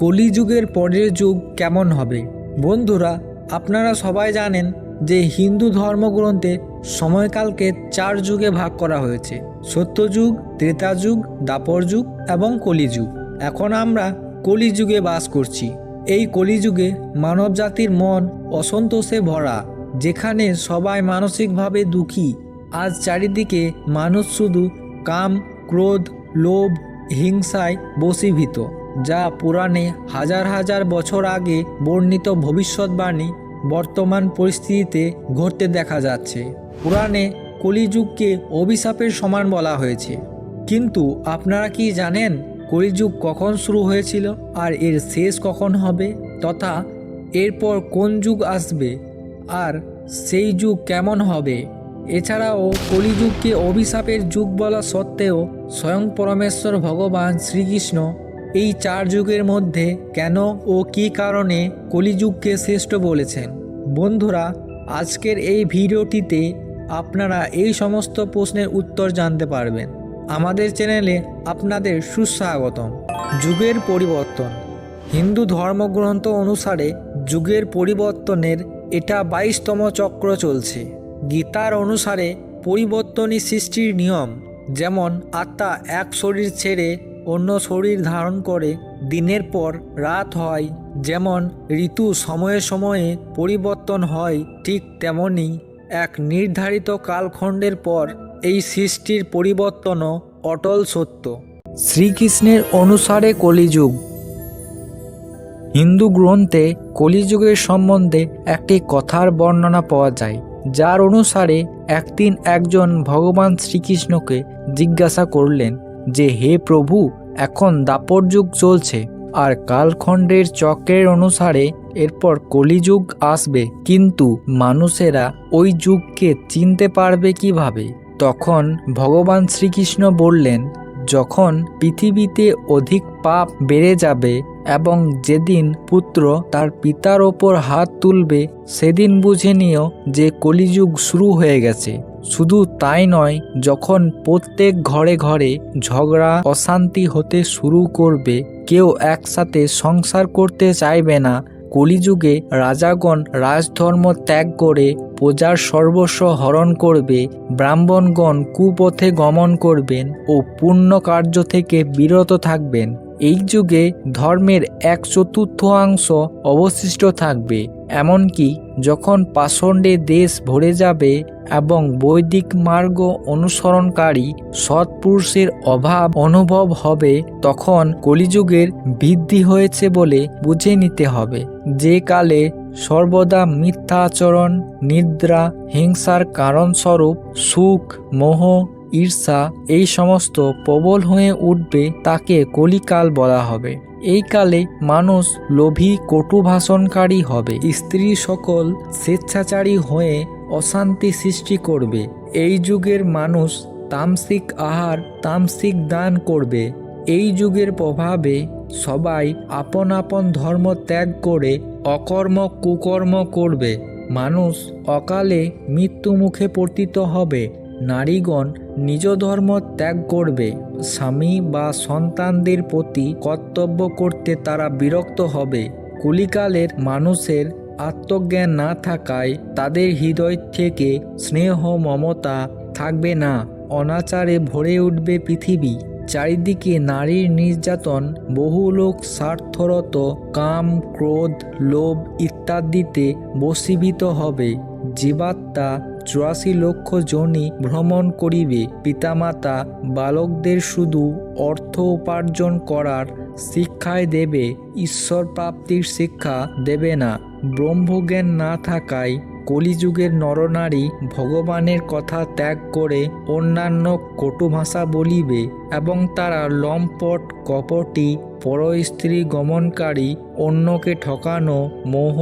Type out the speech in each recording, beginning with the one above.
কলিযুগের পরের যুগ কেমন হবে? বন্ধুরা, আপনারা সবাই জানেন যে হিন্দু ধর্মগ্রন্থে সময়কালকে চার যুগে ভাগ করা হয়েছে। সত্যযুগ ত্রেতা যুগ দাপর যুগ এবং কলিযুগ। এখন আমরা কলিযুগে বাস করছি। এই কলিযুগে মানবজাতির মন অসন্তোষে ভরা, যেখানে সবাই মানসিকভাবে দুঃখী। আজ চারিদিকে মানুষ শুধু কাম, ক্রোধ, লোভ, হিংসায় বশীভূত। যা পুরাণে হাজার হাজার বছর আগে বর্ণিত ভবিষ্যৎবাণী বর্তমান পরিস্থিতিতে ঘটতে দেখা যাচ্ছে। পুরাণে কলিযুগকে অভিশাপের সমান বলা হয়েছে। কিন্তু আপনারা কি জানেন কলিযুগ কখন শুরু হয়েছিল আর এর শেষ কখন হবে তথা এরপর কোন যুগ আসবে আর সেই যুগ কেমন হবে? এছাড়াও কলিযুগকে অভিশাপের যুগ বলা সত্ত্বেও স্বয়ং পরমেশ্বর ভগবান শ্রীকৃষ্ণ এই চার যুগের মধ্যে কেন ও কী কারণে কলিযুগকে শ্রেষ্ঠ বলেছেন? বন্ধুরা, আজকের এই ভিডিওটিতে আপনারা এই সমস্ত প্রশ্নের উত্তর জানতে পারবেন। আমাদের চ্যানেলে আপনাদের সুস্বাগতম। যুগের পরিবর্তন। হিন্দু ধর্মগ্রন্থ অনুসারে যুগের পরিবর্তনের এটা বাইশতম চক্র চলছে। গীতার অনুসারে পরিবর্তনই সৃষ্টির নিয়ম, যেমন আত্মা এক শরীর ছেড়ে অন্য শরীর ধারণ করে, দিনের পর রাত হয়, যেমন ঋতু সময়ে সময়ে পরিবর্তন হয়, ঠিক তেমনি এক নির্ধারিত কালখণ্ডের পর এই সৃষ্টির পরিবর্তনও অটল সত্য। শ্রীকৃষ্ণের অনুসারে কলিযুগ। হিন্দু গ্রন্থে কলিযুগের সম্বন্ধে একটি কথার বর্ণনা পাওয়া যায়, যার অনুসারে একদিন একজন ভগবান শ্রীকৃষ্ণকে জিজ্ঞাসা করলেন যে হে প্রভু, এখন দাপর যুগ চলছে, আর কালখণ্ডের চক্রের অনুসারে এরপর কলিযুগ আসবে। কিন্তু মানুষেরা ওই যুগকে চিনতে পারবে কীভাবে? তখন ভগবান শ্রীকৃষ্ণ বললেন যখন পৃথিবীতে অধিক পাপ বেড়ে যাবে এবং যেদিন পুত্র তার পিতার ওপর হাত তুলবে, সেদিন বুঝে নিও যে কলিযুগ শুরু হয়ে গেছে। শুধু তাই নয়, যখন প্রত্যেক ঘরে ঘরে ঝগড়া, অশান্তি হতে শুরু করবে, কেউ একসাথে সংসার করতে চাইবে না। কলিযুগে রাজাগণ রাজধর্ম ত্যাগ করে প্রজার সর্বস্ব হরণ করবে, ব্রাহ্মণগণ কুপথে গমন করবেন ও পুণ্য কার্য থেকে বিরত থাকবেন। এই যুগে ধর্মের এক চতুর্থাংশ অবশিষ্ট থাকবে, এমনকি যখন পাষণ্ডে দেশ ভরে যাবে এবং বৈদিক মার্গ অনুসরণকারী সৎপুরুষের অভাব অনুভব হবে, তখন কলিযুগের বৃদ্ধি হয়েছে বলে বুঝে নিতে হবে। যে কালে সর্বদা মিথ্যা আচরণ নিদ্রা, হিংসার কারণস্বরূপ সুখ, মোহ ঈর্ষা এই সমস্ত প্রবল হয়ে উঠবে তাকে কলিকাল বলা হবে। এই কালে মানুষ লোভী, কটু ভাষণকারী হবে। স্ত্রী সকল স্বেচ্ছাচারী হয়ে অশান্তি সৃষ্টি করবে। এই যুগের মানুষ তামসিক আহার, তামসিক দান করবে। এই যুগের প্রভাবে সবাই আপন আপন ধর্ম ত্যাগ করে অকর্ম, কুকর্ম করবে। মানুষ অকালে মৃত্যু মুখে পতিত হবে। নারীগণ নিজ ধর্ম ত্যাগ করবে। স্বামী বা সন্তানদের প্রতি কর্তব্য করতে তারা বিরক্ত হবে। কলিকালের মানুষের আত্মজ্ঞান না থাকায় তাদের হৃদয় থেকে স্নেহ মমতা থাকবে না। অনাচারে ভরে উঠবে পৃথিবী। চারিদিকে নারীর নির্যাতন, বহু লোক স্বার্থরত, কাম, ক্রোধ, লোভ ইত্যাদিতে বশীভূত হবে। জীবাত্মা চুরাশি লক্ষ জনি ভ্রমণ করিবে। পিতামাতা, বালকদের শুধু অর্থ উপার্জন করার শিক্ষায় দেবে ঈশ্বর প্রাপ্তির শিক্ষা দেবে না। ব্রহ্মজ্ঞান না থাকায় কলিযুগের নরনারী ভগবানের কথা ত্যাগ করে অন্যান্য কটু ভাষা বলিবে এবং তারা লম্পট, কপটি, পরস্ত্রী গমনকারী, অন্যকে ঠকানো, মোহ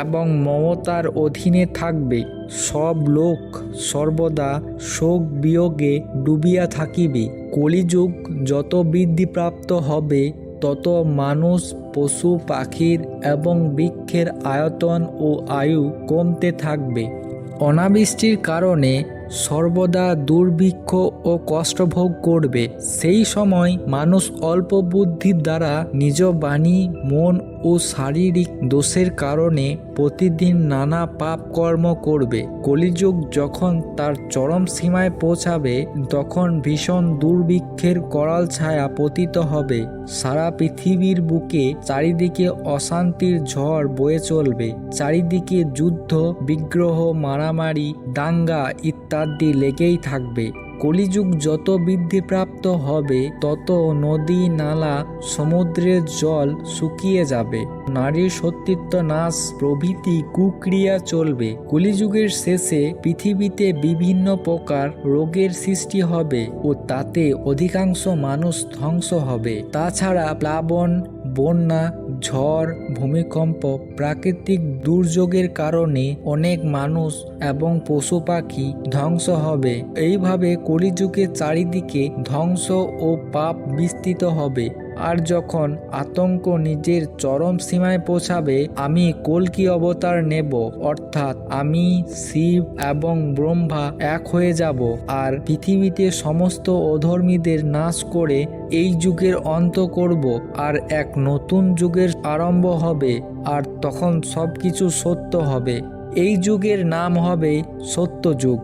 এবং মমতার অধীনে থাকবে। সব লোক সর্বদা শোক বিয়োগে ডুবিয়া থাকিবে। কলিযুগ যত বৃদ্ধিপ্রাপ্ত হবে তত মানুষ, পশু, পাখির এবং বৃক্ষের আয়তন ও আয়ু কমতে থাকবে। অনাবৃষ্টির কারণে সর্বদা দুর্ভিক্ষ ও কষ্টভোগ করবে। সেই সময় মানুষ অল্প বুদ্ধির দ্বারা নিজ বাণী, মন ও শারীরিক দোষের কারণে প্রতিদিন নানা পাপ কর্ম করবে। কলিযুগ যখন তার চরম সীমায় পৌঁছাবে, তখন ভীষণ দুর্ভিক্ষের করাল ছায়া পতিত হবে। সারা পৃথিবীর বুকে চারিদিকে অশান্তির ঝড় বয়ে চলবে। চারিদিকে যুদ্ধ, বিগ্রহ, মারামারি, দাঙ্গা ইত্যাদি লেগেই থাকবে। কলিযুগ যত বৃদ্ধিপ্রাপ্ত হবে, তত নদী নালা সমুদ্রের জল শুকিয়ে যাবে। নারীর সত্যিত্ব নাশ, প্রভৃতি কুক্রিয়া চলবে। কলিযুগের শেষে পৃথিবীতে বিভিন্ন প্রকার রোগের সৃষ্টি হবে ও তাতে অধিকাংশ মানুষ ধ্বংস হবে। তাছাড়া প্লাবন বন্যা, ঝড়, ভূমিকম্প, প্রাকৃতিক দুর্যোগের কারণে অনেক মানুষ এবং পশু পাখি ধ্বংস হবে। এইভাবে কলিযুগের চারিদিকে ধ্বংস ও পাপ বিস্তৃত হবে। আর যখন আতঙ্ক নিজের চরম সীমায় পৌঁছাবে, আমি কলকি অবতার নেব। অর্থাৎ আমি শিব এবং ব্রহ্মা এক হয়ে যাব আর পৃথিবীতে সমস্ত অধর্মীদের নাশ করে এই যুগের অন্ত করব আর এক নতুন যুগের আরম্ভ হবে আর তখন সব কিছু সত্য হবে। এই যুগের নাম হবে সত্য যুগ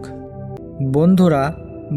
বন্ধুরা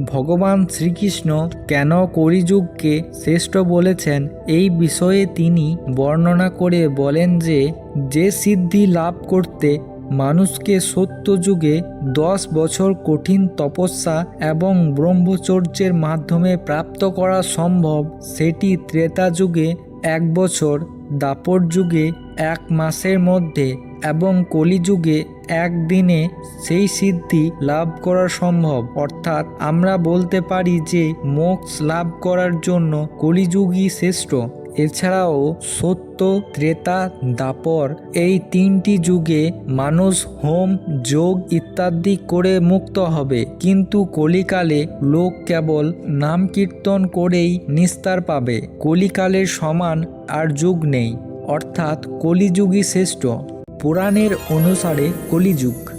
ভগবান শ্রীকৃষ্ণ কেন কলিযুগকে শ্রেষ্ঠ বলেছেন এই বিষয়ে তিনি বর্ণনা করে বলেন যে যে সিদ্ধি লাভ করতে মানুষকে সত্য যুগে দশ বছর কঠিন তপস্যা এবং ব্রহ্মচর্যের মাধ্যমে প্রাপ্ত করা সম্ভব, সেটি ত্রেতা যুগে এক বছর, দাপর যুগে এক মাসের মধ্যে এবং কলিযুগে একদিনে সেই সিদ্ধি লাভ করা সম্ভব। অর্থাৎ আমরা বলতে পারি যে মোক্ষ লাভ করার জন্য কলিযুগই শ্রেষ্ঠ। এছাড়াও সত্য, ত্রেতা, দাপর এই তিনটি যুগে মানুষ হোম, যোগ ইত্যাদি করে মুক্ত হবে। কিন্তু কলিকালে লোক কেবল নাম কীর্তন করেই নিস্তার পাবে। কলিকালের সমান আর যুগ নেই। অর্থাৎ কলিযুগই শ্রেষ্ঠ। পুরাণের অনুসারে কলিযুগ।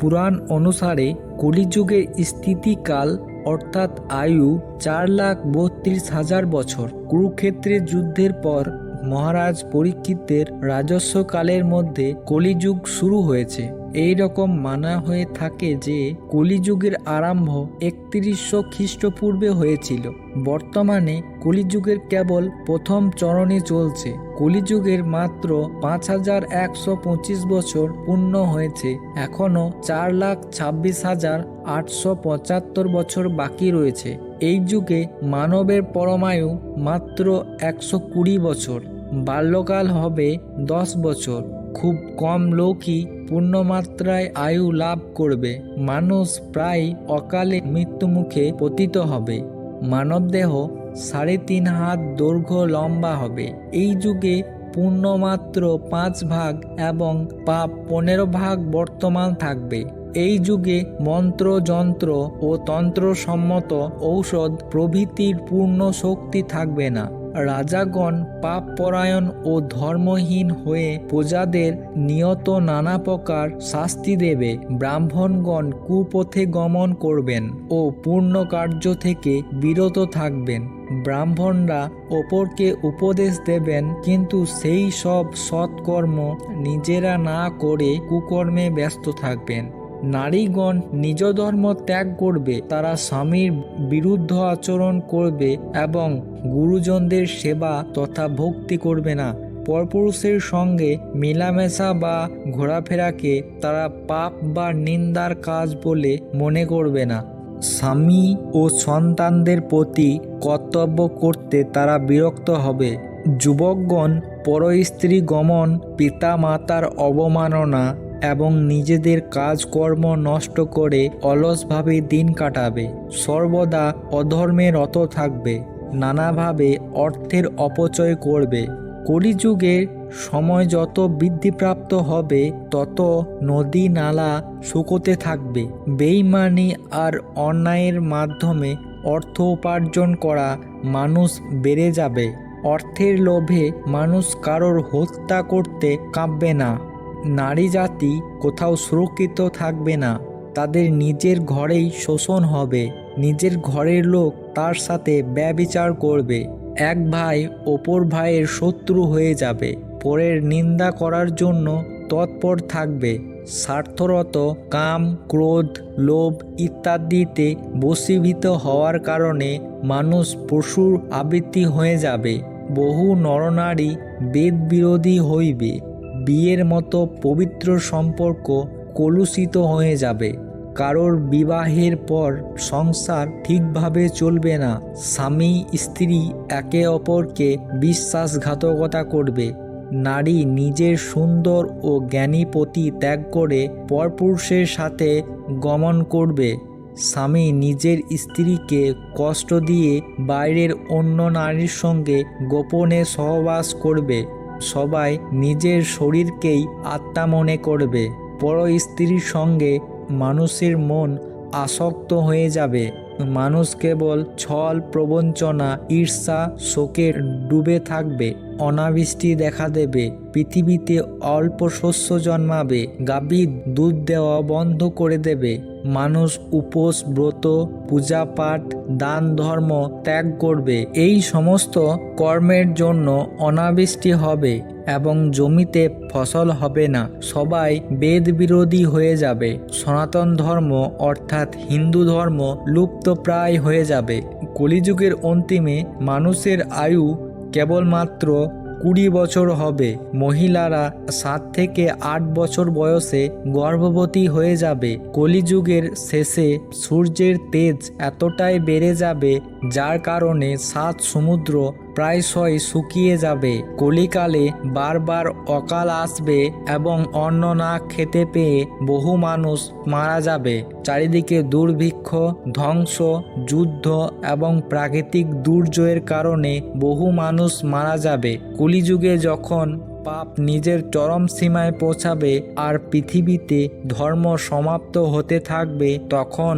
পুরাণ অনুসারে কলিযুগের স্থিতিকাল, অর্থাৎ আয়ু চার লাখ বত্রিশ হাজার বছর। কুরুক্ষেত্রের যুদ্ধের পর মহারাজ পরীক্ষিতের রাজস্বকালের মধ্যে কলিযুগ শুরু হয়েছে। এই রকম মানা হয়ে থাকে যে, কলিযুগের আরম্ভ একত্রিশশো খ্রিস্টপূর্বে হয়েছিল। বর্তমানে কলিযুগের কেবল প্রথম চরণে চলছে। কলিযুগের মাত্র পাঁচ হাজার একশো পঁচিশ বছর পূর্ণ হয়েছে। এখনও চার লাখ ছাব্বিশ হাজার আটশো পঁচাত্তর বছর বাকি রয়েছে। এই যুগে মানবের পরমায়ু মাত্র একশো কুড়ি বছর। বাল্যকাল হবে দশ বছর। খুব কম লোকই পূর্ণমাত্রায় আয়ু লাভ করবে। মানুষ প্রায় অকালে মৃত্যুমুখে পতিত হবে। মানবদেহ সাড়ে তিন হাত দৈর্ঘ্য লম্বা হবে। এই যুগে পূর্ণমাত্র পাঁচ ভাগ এবং পাপ পনেরো ভাগ বর্তমান থাকবে। এই যুগে মন্ত্র যন্ত্র ও তন্ত্রসম্মত ঔষধ প্রভৃতির পূর্ণ শক্তি থাকবে না। রাজাগণ, পাপপরায়ণ ও ধর্মহীন হয়ে প্রজাদের নিয়ত নানা প্রকার শাস্তি দেবে। ব্রাহ্মণগণ কুপথে গমন করবেন ও পূর্ণ কার্য থেকে বিরত থাকবেন। ব্রাহ্মণরা অপরকে উপদেশ দেবেন, কিন্তু সেই সব সৎকর্ম নিজেরা না করে কুকর্মে ব্যস্ত থাকবেন। নারীগণ নিজ ধর্ম ত্যাগ করবে, তারা স্বামীর বিরুদ্ধ আচরণ করবে এবং গুরুজনদের সেবা তথা ভক্তি করবে না। পরপুরুষের সঙ্গে মেলামেশা বা ঘোরাফেরাকে তারা পাপ বা নিন্দার কাজ বলে মনে করবে না। স্বামী ও সন্তানদের প্রতি কর্তব্য করতে তারা বিরক্ত হবে। যুবকগণ পরস্ত্রী গমন পিতা মাতার অবমাননা এবং নিজেদের কাজকর্ম নষ্ট করে অলসভাবে দিন কাটাবে। সর্বদা অধর্মে রত থাকবে, নানাভাবে অর্থের অপচয় করবে। কলিযুগের সময় যত বৃদ্ধিপ্রাপ্ত হবে, তত নদী নালা শুকোতে থাকবে। বেইমানি আর অন্যায়ের মাধ্যমে অর্থ উপার্জন করা মানুষ বেড়ে যাবে। অর্থের লোভে মানুষ কারোর হত্যা করতে কাঁপবে না। নারী জাতি কোথাও সুরক্ষিত থাকবে না। তাদের নিজের ঘরেই শোষণ হবে। নিজের ঘরের লোক তার সাথে ব্যবিচার করবে। এক ভাই অপর ভাইয়ের শত্রু হয়ে যাবে। পরের নিন্দা করার জন্য তৎপর থাকবে। স্বার্থরত কাম, ক্রোধ, লোভ ইত্যাদিতে বশীভূত হওয়ার কারণে মানুষ পশুর আবৃত্তি হয়ে যাবে। বহু নরনারী বেদ বিরোধী হইবে। বিয়ের মতো পবিত্র সম্পর্ক কলুষিত হয়ে যাবে। কারোর বিবাহের পর সংসার ঠিকভাবে চলবে না। স্বামী, স্ত্রী একে অপরকে বিশ্বাসঘাতকতা করবে। নারী নিজের সুন্দর ও জ্ঞানী পতি ত্যাগ করে পরপুরুষের সাথে গমন করবে। স্বামী নিজের স্ত্রীকে কষ্ট দিয়ে বাইরের অন্য নারীর সঙ্গে গোপনে সহবাস করবে। সবাই নিজের শরীরকেই আত্মা মনে করবে। পর স্ত্রীর সঙ্গে মানুষের মন আসক্ত হয়ে যাবে। মানুষ কেবল ছল প্রবঞ্চনা, ঈর্ষা শোকে ডুবে থাকবে, অনাবৃষ্টি দেখা দেবে, পৃথিবীতে অল্প শস্য জন্মাবে গাভী দুধ দেওয়া বন্ধ করে দেবে। মানুষ উপোস, ব্রত পূজা পাঠ দান, ধর্ম ত্যাগ করবে। এই সমস্ত কর্মের জন্য অনাবৃষ্টি হবে এবং জমিতে ফসল হবে না। সবাই বেদ বিরোধী হয়ে যাবে। সনাতন ধর্ম অর্থাৎ হিন্দু ধর্ম লুপ্তপ্রায় হয়ে যাবে। কলিযুগের অন্তিমে মানুষের আয়ু কেবলমাত্র কুড়ি বছর হবে, মহিলারা সাত থেকে আট বছর বয়সে গর্ভবতী হয়ে যাবে। কলিযুগের শেষে সূর্যের তেজ এতটাই বেড়ে যাবে, যার কারণে সাত সমুদ্র প্রায়শই শুকিয়ে যাবে। কলিকালে বারবার অকাল আসবে এবং অন্ন না খেতে পেয়ে বহু মানুষ মারা যাবে। চারিদিকে দুর্ভিক্ষ, ধ্বংস, যুদ্ধ এবং প্রাকৃতিক দুর্যোগের কারণে বহু মানুষ মারা যাবে। কলিযুগে যখন পাপ নিজের চরম সীমায় পৌঁছাবে আর পৃথিবীতে ধর্ম সমাপ্ত হতে থাকবে, তখন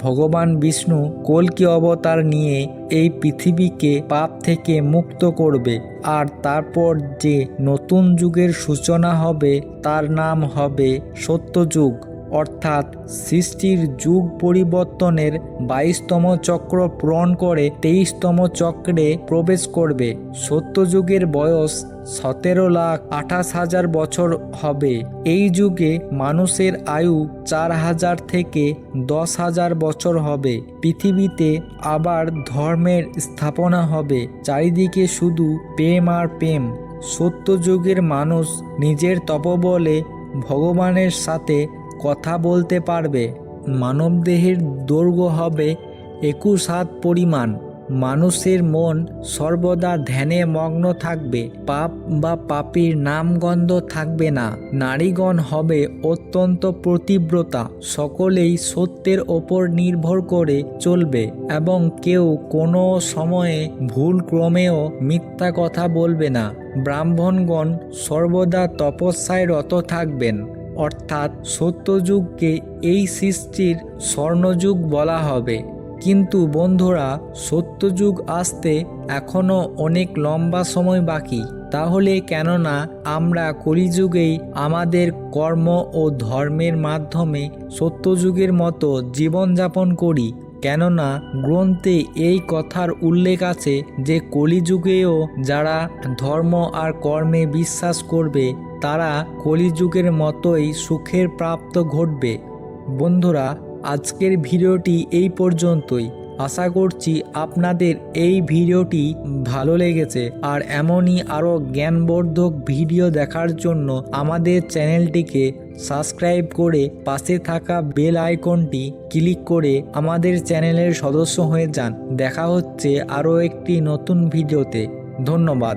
ভগবান বিষ্ণু কলকি অবতার নিয়ে এই পৃথিবীকে পাপ থেকে মুক্ত করবে। আর তারপর যে নতুন যুগের সূচনা হবে, তার নাম হবে সত্যযুগ। অর্থাৎ সৃষ্টির যুগ পরিবর্তনের বাইশতম চক্র পূরণ করে তেইশতম চক্রে প্রবেশ করবে। সত্যযুগের বয়স সতেরো লাখ আঠাশ হাজার বছর হবে। এই যুগে মানুষের আয়ু চার হাজার থেকে দশ হাজার বছর হবে। পৃথিবীতে আবার ধর্মের স্থাপনা হবে। চারিদিকে শুধু প্রেম আর প্রেম। সত্যযুগের মানুষ নিজের তপবলে ভগবানের সাথে কথা বলতে পারবে। মানবদেহের দৈর্ঘ্য হবে একুশ হাত পরিমাণ। মানুষের মন সর্বদা ধ্যানে মগ্ন থাকবে। পাপ বা পাপীর নামগন্ধ থাকবে না। নারীগণ হবে অত্যন্ত প্রতিব্রতা। সকলেই সত্যের ওপর নির্ভর করে চলবে এবং কেউ কোনো সময়ে ভুল ক্রমেও মিথ্যা কথা বলবে না। ব্রাহ্মণগণ সর্বদা তপস্যায় রত থাকবেন। অর্থাৎ সত্যযুগকে এই সৃষ্টির স্বর্ণযুগ বলা হবে। কিন্তু বন্ধুরা, সত্যযুগ আসতে এখনও অনেক লম্বা সময় বাকি। তাহলে কেননা, আমরা কলিযুগেই আমাদের কর্ম ও ধর্মের মাধ্যমে সত্যযুগের মতো জীবনযাপন করি। কেননা, গ্রন্থে এই কথার উল্লেখ আছে যে কলিযুগেও যারা ধর্ম আর কর্মে বিশ্বাস করবে তারা কলিযুগের মতোই সুখের প্রাপ্ত ঘটবে। বন্ধুরা, আজকের ভিডিওটি এই পর্যন্তই। আশা করছি আপনাদের এই ভিডিওটি ভালো লেগেছে। আর এমনই আরও জ্ঞানবর্ধক ভিডিও দেখার জন্য আমাদের চ্যানেলটিকে সাবস্ক্রাইব করে পাশে থাকা বেল আইকনটি ক্লিক করে আমাদের চ্যানেলের সদস্য হয়ে যান। দেখা হচ্ছে আরও একটি নতুন ভিডিওতে। ধন্যবাদ।